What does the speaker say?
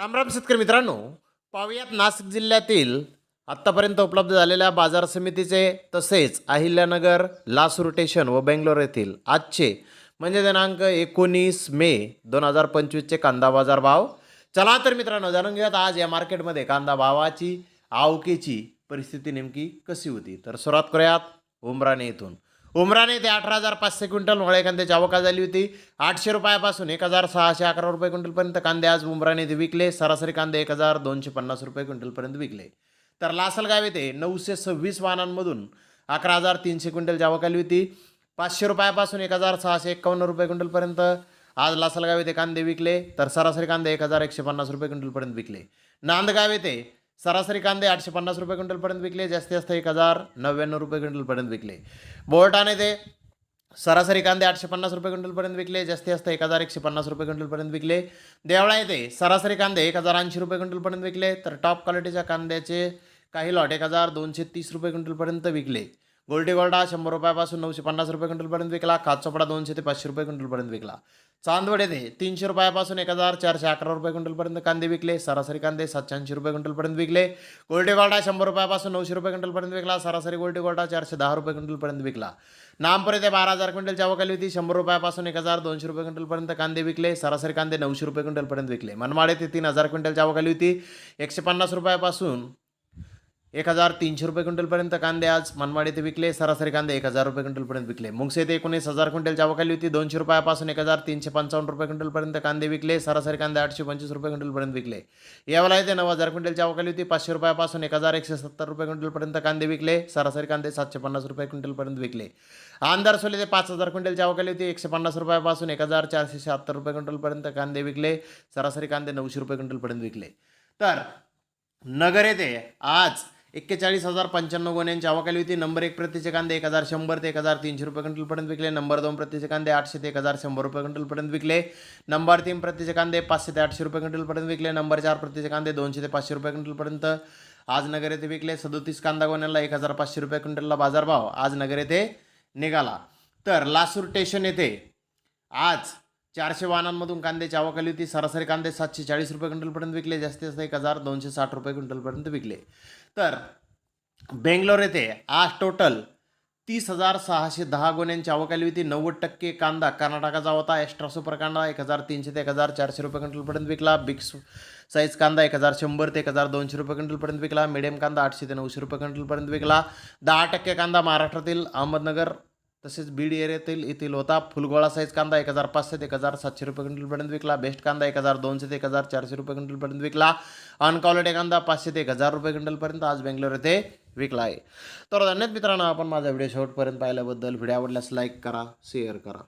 रामराम शेतकरी मित्रांनो पाहुयात नाशिक जिल्ह्यातील आत्तापर्यंत उपलब्ध झालेल्या बाजार समितीचे तसेच अहिल्यानगर लासूर स्टेशन व बेंगलोर येथील आजचे म्हणजे दिनांक एकोणीस मे दोन हजार पंचवीसचे कांदा बाजार भाव. चला तर मित्रांनो जाणून घेऊयात आज या मार्केटमध्ये कांदा भावाची आवकेची परिस्थिती नेमकी कशी होती. तर सुरुवात करूयात उमराणे येथून. उमराने ते अठरा हजार पाचशे क्विंटल मोळे कांद्याची आवका झाली होती. आठशे रुपयापासून एक हजार सहाशे अकरा रुपये क्विंटलपर्यंत कांदे आज उमराने ते विकले. सरासरी कांदे एक हजार दोनशे पन्नास रुपये क्विंटलपर्यंत विकले. तर लासलगाव येथे नऊशे सव्वीस वाहनांमधून अकरा हजार तीनशे क्विंटलची आवक आली होती. पाचशे रुपयापासून एक हजार सहाशे एक्कावन्न रुपये क्विंटलपर्यंत आज लासलगाव येथे कांदे विकले. तर सरासरी कांदे एक हजार एकशे पन्नास रुपये क्विंटलपर्यंत विकले. नांदगाव येथे सरासरी कांदे आठशे पन्नास रुपये क्विंटलपर्यंत विकले जास्तीत जास्त एक हजार नव्याण्णव रुपये क्विंटलपर्यंत विकले. बोर्टाने ते सरासरी कांदे आठशे पन्नास रुपये क्विंटलपर्यंत विकले जास्तीत जास्त एक हजार एकशे पन्नास रुपये क्विंटलपर्यंत विकले. देवळा येथे सरासरी कांदे एक हजार ऐंशी रुपये क्विंटलपर्यंत विकले तर टॉप क्वालिटीच्या कांद्याचे काही लॉट एक हजार दोनशे तीस रुपये क्विंटलपर्यंत विकले. गोल्डी गोल्डा शंभर रुपयापासून नऊशे पन्नास रुपये क्विंटलपर्यंत विकला. काचोपडा दोनशे ते पाचशे रुपये क्विंटलपर्यंत विकला. चांदवड येथे तीनशे रुपयापासून एक हजार चारशे अकरा रुपये क्विंटलपर्यंत कांदे विकले. सरासरी कांदे सातशे ऐंशी रुपये क्विंटलपर्यंत विकले. गोल्डी गोल्डा शंभर रुपयापासून नऊशे रुपये क्विंटलपर्यंत विकला. सरासरी गोल्डी गोल्डा चारशे दहा रुपये क्विंटलपर्यंत विकला. नामपूर येथे बारा हजार क्विंटल आवक होती. शंभर रुपयापासून एक हजार दोनशे रुपये क्विंटलपर्यंत कांदे विकले. सरासरी कांदे नऊशे रुपये क्विंटलपर्यंत विकले. मनमाड येथे तीन हजार क्विंटल आवक आली होती. एकशे पन्नास रुपयापासून एक हजार तीनशे रुपये क्विंटलपर्यंत कांदे आज मनमाड येथे विकले सरासरी कांदे एक हजार रुपये क्विंटलपर्यंत विकले. मुंगसे येथे एकोणीस हजार क्विंटल आवक होती दोनशे रुपयापासून एक हजार तीनशे पंचावन्न रुपये क्विंटलपर्यंत कांदे विकले सरासरी कांदे आठशे पंचवीस रुपये क्विंटलपर्यंत विकले. यावेळेला येथे नऊ हजार क्विंटलची आवक होती पाचशे रुपयापासून एक हजार एकशे सत्तर रुपये क्विंटलपर्यंत कांदे विकले सरासरी कांदे सातशे पन्नास रुपये क्विंटलपर्यंत विकले. आमदार सोले ते पाच हजार क्विंटलची आवक होती एकशे पन्नास रुपयापासून एक हजार चारशे शहात्तर रुपये क्विंटलपर्यंत कांदे विकले सरासरी कांदे नऊशे रुपये क्विंटलपर्यंत विकले. तर नगर येथे आज एक्केचाळीस हजार पंच्याण्णव गोण्यांची आवक होती. नंबर एक प्रतीचे कांदे एक हजार शंभर ते एक हजार तीनशे रुपये क्विंटलपर्यंत विकले. नंबर दोन प्रतीचे कांदे आठशे ते एक हजार शंभर रुपये क्विंटलपर्यंत विकले. नंबर तीन प्रतीचे कांदे पाचशे ते आठशे रुपये क्विंटलपर्यंत विकले. नंबर चार प्रतीचे कांदे दोनशे ते पाचशे रुपये क्विंटलपर्यंत आज नगर येथे विकले. सदोतीस कांदा गोण्याला एक हजार पाचशे रुपये क्विंटलला बाजारभाव आज नगर येथे निघाला. तर लासूर स्टेशन येथे आज चारशे वाहनांमधून कांद्याची आवकली होती. सरासरी कांदे सातशे चाळीस रुपये क्विंटलपर्यंत विकले. जास्तीत जास्त एक हजार दोनशे साठ रुपये क्विंटलपर्यंत विकले. तर बेंगलोर येथे आज टोटल तीस हजार सहाशे दहा गुन्ह्यांची आवकाली होती. नव्वद टक्के कांदा कर्नाटकाचा होता. एक्स्ट्रा सुपर कांदा एक हजार तीनशे ते एक हजार चारशे रुपये क्विंटलपर्यंत विकला. बिग साईज कांदा एक हजार शंभर ते एक हजार दोनशे रुपये क्विंटलपर्यंत विकला. मिडियम कांदा आठशे ते नऊशे रुपये क्विंटलपर्यंत विकला. दहा टक्के कांदा महाराष्ट्रातील अहमदनगर तसेच बीड एरियातील येथील होता फुलगोळा साईज कांदा एक हजार पाचशे ते एक हजार सातशे रुपये क्विंटलपर्यंत विकला. बेस्ट कांदा एक हजार दोनशे ते एक हजार चारशे रुपये क्विंटलपर्यंत विकला. अनकॉलिटी कांदा पाचशे ते एक हजार रुपये क्विंटलपर्यंत आज बेंगलोर येथे विकला आहे. तर धन्यवाद मित्रांनो आपण माझा व्हिडिओ शेवटपर्यंत पाहिल्याबद्दल. व्हिडिओ आवडल्यास लाईक करा शेअर करा.